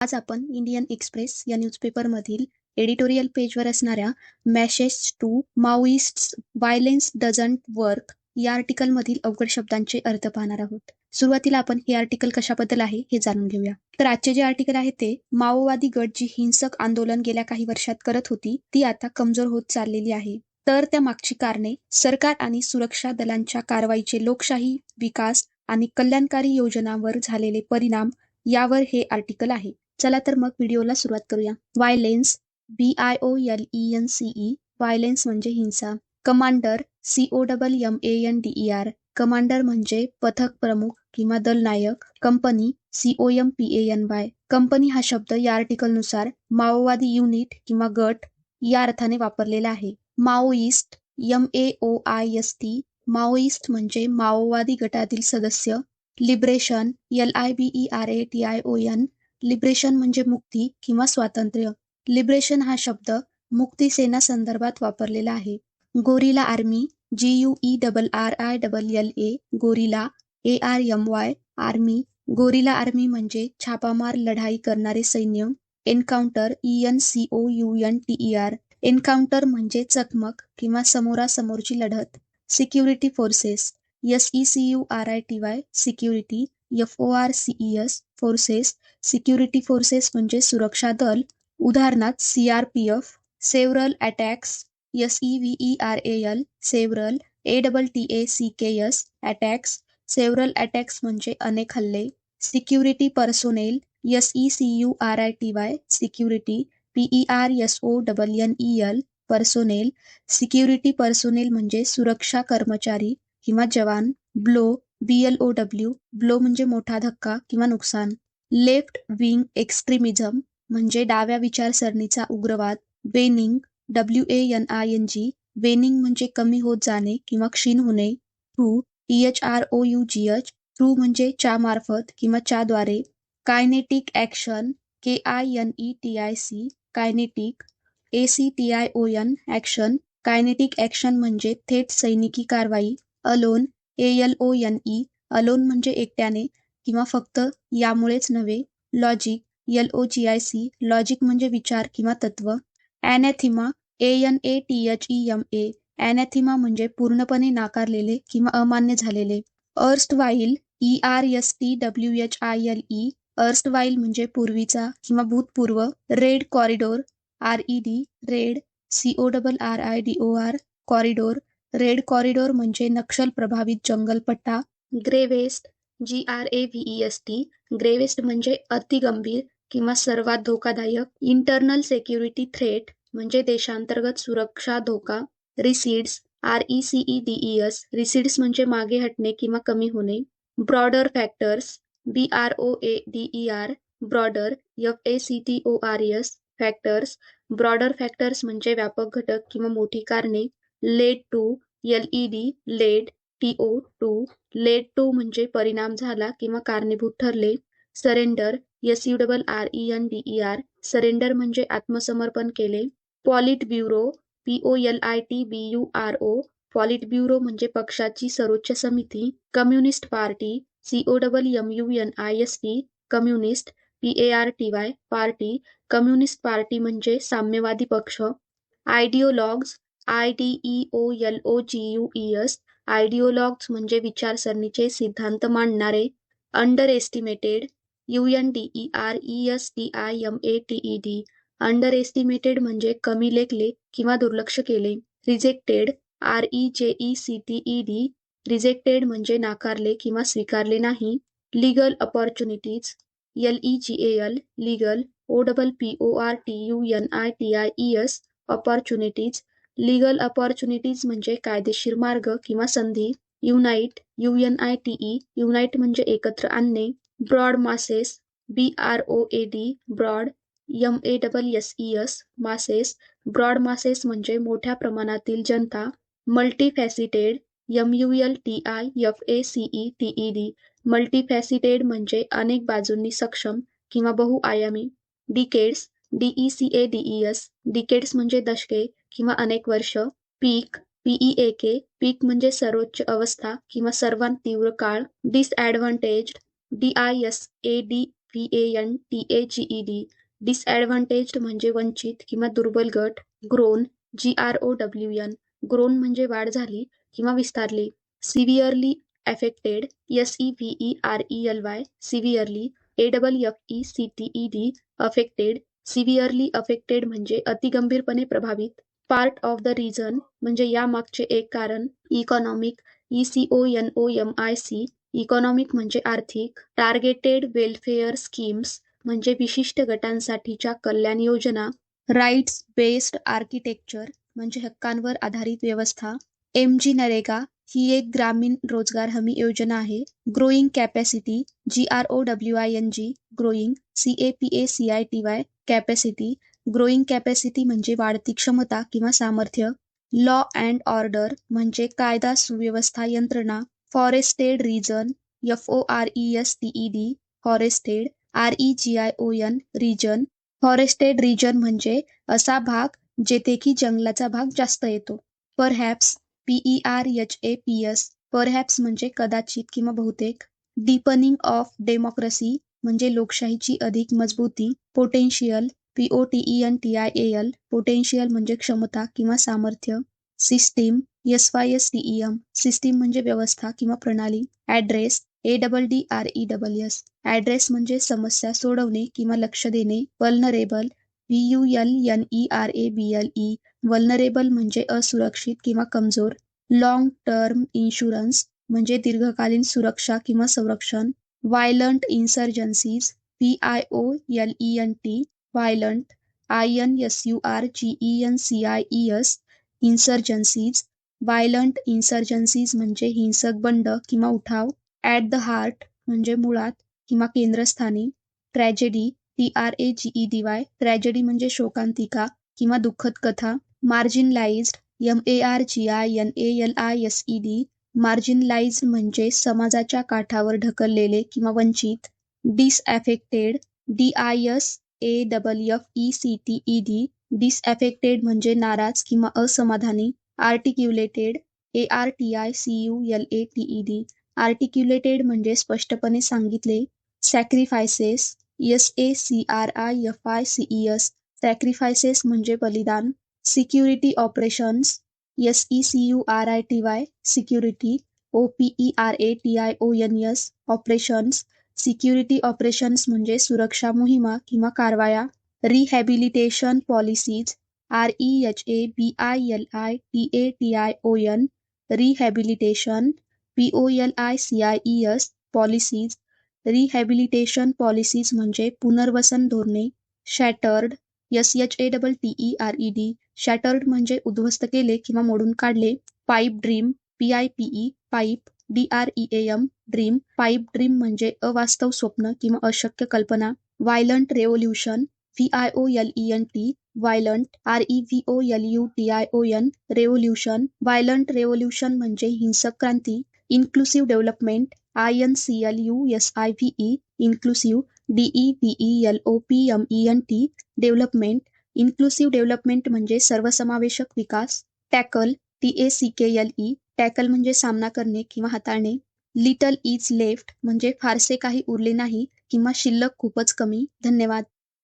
आज आपण Indian Express या न्यूजपेपरमधील एडिटोरियल पेजवर असणाऱ्या message to Maoist violence doesn't work या आर्टिकलमधील अवघड शब्दांचे अर्थ पाहणार आहोत. सुरुवातीला आपण हे आर्टिकल कशाबद्दल आहे हे जाणून घेऊया. तर आजचे जे आर्टिकल आहे ते माओवादी गट जी हिंसक आंदोलन गेल्या काही वर्षात करत होती ती आता कमजोर होत चाललेली आहे. तर त्या मागची कारणे सरकार आणि सुरक्षा दलांच्या कारवाईचे लोकशाही विकास आणि कल्याणकारी योजनांवर झालेले परिणाम यावर हे आर्टिकल आहे. चला तर मग व्हिडिओला सुरुवात करूया. Violence B I O L E N C E violence म्हणजे हिंसा. Commander C O double M A N D E R commander म्हणजे पथक प्रमुख किंवा दल नायक company C O M P A N Y company हा शब्द या आर्टिकलनुसार माओवादी युनिट किंवा गट या अर्थाने वापरलेला आहे. Maoist M A O I S T Maoist म्हणजे माओवादी गटातील सदस्य. Liberation L I B E R A T I O N liberation म्हणजे मुक्ती किंवा स्वातंत्र्य. लिबरेशन हा शब्द मुक्ती सेना संदर्भात वापरलेला आहे. Guerrilla army G U E double R I double L A guerrilla A R M Y army. Guerrilla army म्हणजे छापामार लढाई करणारे सैन्य. Encounter E N C O U N T E R encounter म्हणजे चकमक किंवा समोरासमोरची लढत. Security forces S E C U R I T Y security F O R C E S forces, security forces म्हणजे सुरक्षा दल उदाहरणार्थ C R P F several attacks, S E V E R A L several A double T A C K S attacks several attacks म्हणजे अनेक हल्ले, security personnel, S E C U R I T Y, security, P E R S O double N E L, personnel, security personnel म्हणजे सुरक्षा कर्मचारी, किंवा जवान, blow B L O W blow म्हणजे मोठा धक्का किंवा नुकसान. लेफ्ट विंग एक्स्ट्रीमिझम म्हणजे डाव्या विचारसरणीचा उग्रवाद. Waning W A N I N G waning म्हणजे कमी होत जाणे किंवा क्षीण होणे. Through T H R O U G H through म्हणजे च्या मार्फत किंवा च्याद्वारे. Kinetic action K I N E T I C kinetic A C T I O N action kinetic action म्हणजे थेट सैनिकी कारवाई. Alone A L O N E alone म्हणजे एकट्याने किंवा फक्त यामुळेच नव्हे logic L O G I C logic म्हणजे विचार किंवा तत्व. Anathema A N A T H E M A anathema म्हणजे पूर्णपणे नाकारलेले किंवा अमान्य झालेले. Erstwhile E R S T W H I L E erstwhile म्हणजे पूर्वीचा किंवा भूतपूर्व red corridor R E D red C O double R I D O R corridor red corridor म्हणजे नक्षल प्रभावित जंगलपट्टा gravest G R A V S T gravest म्हणजे अतिगंभीर किंवा सर्वात धोकादायक इंटरनल सेक्युरिटी थ्रेट म्हणजे देशांतर्गत सुरक्षा धोका recedes R E C E D E S recedes म्हणजे मागे हटणे किंवा कमी होणे. Broader factors B R O A D E R broader F A C T O R S factors broader factors म्हणजे व्यापक घटक किंवा मोठी कारणे. Led to L E D led T O to led to म्हणजे परिणाम झाला किंवा कारणीभूत ठरले. Surrender S U double R E N D E R surrender म्हणजे आत्मसमर्पण केले. Politburo P O L I T B U R O politburo म्हणजे पक्षाची सर्वोच्च समिती. Communist party C O double M U N I S T communist P A R T Y party communist party म्हणजे साम्यवादी पक्ष. Ideologues I D E O L O G U E S ideologues म्हणजे विचारसरणीचे सिद्धांत मांडणारे underestimated U N D E R E S T I M A T E D underestimated म्हणजे कमी लेखले किंवा दुर्लक्ष केले rejected R E J E C T E D rejected म्हणजे नाकारले किंवा स्वीकारले नाही legal opportunities L E G A L legal O double P O R T U N I T I E S opportunities legal opportunities म्हणजे कायदेशीर मार्ग किंवा संधी unite U N I T E unite म्हणजे एकत्र आणणे broad masses B R O A D broad M A double S E S masses broad masses म्हणजे मोठ्या प्रमाणातील जनता multifaceted M U L T I F A C E T E D multifaceted म्हणजे अनेक बाजूंनी सक्षम किंवा बहुआयामी decades D E C A D E S decades म्हणजे दशके किंवा अनेक वर्ष पीक पीई ए के पीक म्हणजे सर्वोच्च अवस्था किंवा सर्वात तीव्र काळ disadvantage D I S A D V A N T A G E D disadvantaged म्हणजे वंचित किंवा दुर्बल गट grown G R O W N grown म्हणजे वाढ झाली किंवा विस्तारली. Severely affected S E V E R E L Y severely A double F E C T E D affected severely affected म्हणजे अतिगंभीरपणे प्रभावित. पार्ट ऑफ द रिझन म्हणजे यामागचे एक कारण economic E C O N O M I C economic म्हणजे आर्थिक targeted welfare schemes म्हणजे विशिष्ट गटांसाठीच्या Kalyan Yojana rights based architecture म्हणजे हक्कांवर आधारित व्यवस्था एम जी नरेगा ही एक ग्रामीण रोजगार हमी योजना आहे. Growing capacity G R O W I N G growing C A P A C I T Y capacity growing capacity म्हणजे वाढती क्षमता किंवा सामर्थ्य. लॉ अँड ऑर्डर म्हणजे कायदा सुव्यवस्था यंत्रणा. Forested region F O R E S T E D forested R E G I O N region forested region म्हणजे असा भाग जेथे की जंगलाचा भाग जास्त येतो. Perhaps P E R H A P S perhaps म्हणजे कदाचित किंवा बहुतेक. डीपनिंग ऑफ डेमोक्रेसी म्हणजे लोकशाहीची अधिक मजबूती potential P O T E N T I A L potential म्हणजे क्षमता किंवा सामर्थ्य. System S Y S T E M system म्हणजे व्यवस्था किंवा प्रणाली. Address A double D R E double S address म्हणजे समस्या सोडवणे किंवा लक्ष देणे. Vulnerable V U L N E R A B L E vulnerable म्हणजे असुरक्षित किंवा कमज़ोर. लॉंग टर्म इन्शुरन्स म्हणजे दीर्घकालीन सुरक्षा किंवा संरक्षण. Violent insurgencies V I O L E N T violent I N S U R G E N C I E S insurgencies violent insurgencies म्हणजे हिंसक बंड किंवा उठाव. ॲट द हार्ट म्हणजे मुळात किंवा केंद्रस्थानी. Tragedy T R A G E D Y tragedy म्हणजे शोकांतिका किंवा दुःखद कथा. Marginalised M A R G I N A L I S E D marginalised म्हणजे समाजाच्या काठावर ढकललेले किंवा वंचित. Disaffected D I S A double F E C T E D disaffected म्हणजे नाराज़ किंवा असमाधानी articulated A R T I C U L A T E D articulated म्हणजे स्पष्टपणे सांगितले sacrifices S A C R I F I C E S sacrifices म्हणजे बलिदान security operations S E C U R I T Y security O P E R A T I O N S operations security operations म्हणजे सुरक्षा मोहिमा किंवा कारवाया rehabilitation policies R E H A B I L I T A T I O N rehabilitation P O L I C I E S policies rehabilitation policies म्हणजे पुनर्वसन धोरणे shattered S H A double T E R E D shattered म्हणजे उद्ध्वस्त केले किंवा मोडून काढले pipe dream P I P E pipe D R E A M dream pipe dream म्हणजे अवास्तव स्वप्न किंवा अशक्य कल्पना. Violent revolution V I O L E N T violent R E V O L U T I O N revolution violent revolution म्हणजे हिंसक क्रांती. Inclusive development I N C L U S I V E inclusive D E V E L O P M E N T development inclusive development म्हणजे सर्वसमावेशक विकास. Tackle T A C K L E tackle म्हणजे सामना करणे किंवा हाताळणे. Little is left म्हणजे फारसे काही उरले नाही किंवा शिल्लक खूपच कमी. धन्यवाद.